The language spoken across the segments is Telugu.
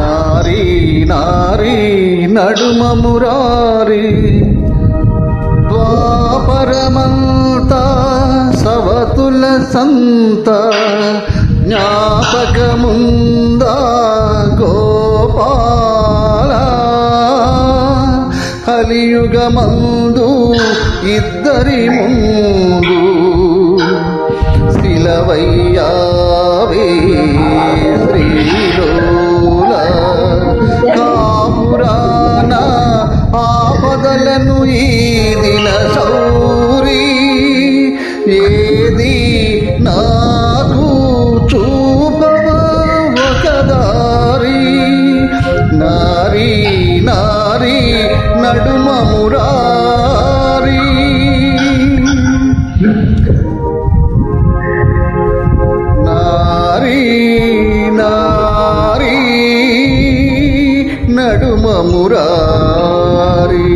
నారీ నారీ నడుమమురారి ద్వాపరమంతా సవతుల సంత జ్ఞాపకముందా గోపాల కలియుగమందు ఇద్దరి ముందు శిలవయ్యావే శ్రీలోల కాపురాన ఆపదలను ఈ దిన సౌరి ఏది నాకు చూపవ ఒక దారి నారీ నారీ నడుమ మురారి.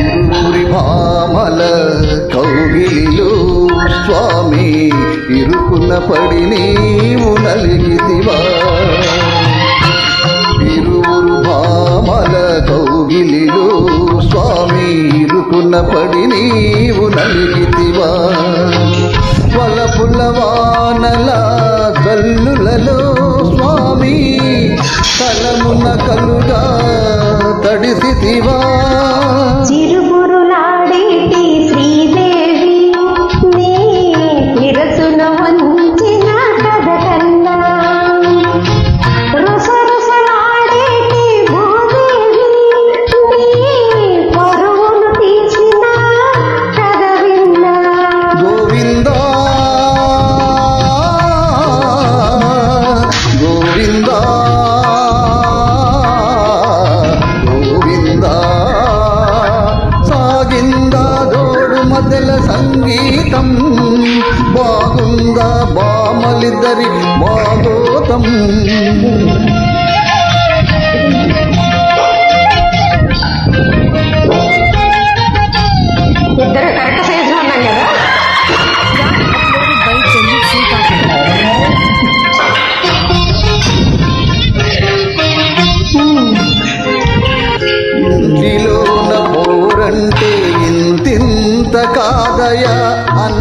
ఇరువురి భామల కౌగిలిలో స్వామి ఇరుకున్న పడి నీవు నలిగితివా. బాధపడి నీవు నలిగితివా? వలపుల వానల కల్లులలో స్వామి కలమున కలుగా తడిసితివా? దోడు సంగీతం బాగుందా బామలిద్దరి బాగోతం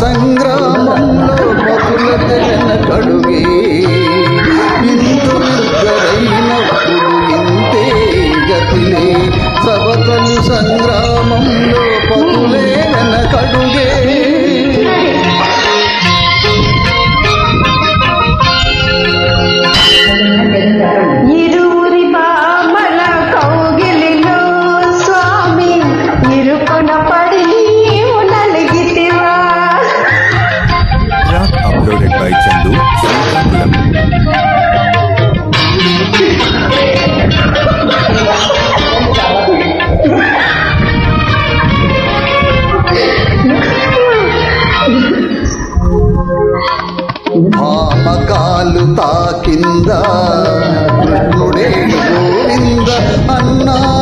సవతుల by Chandu Srikakulam. తాకిందా గోవింద అన్నా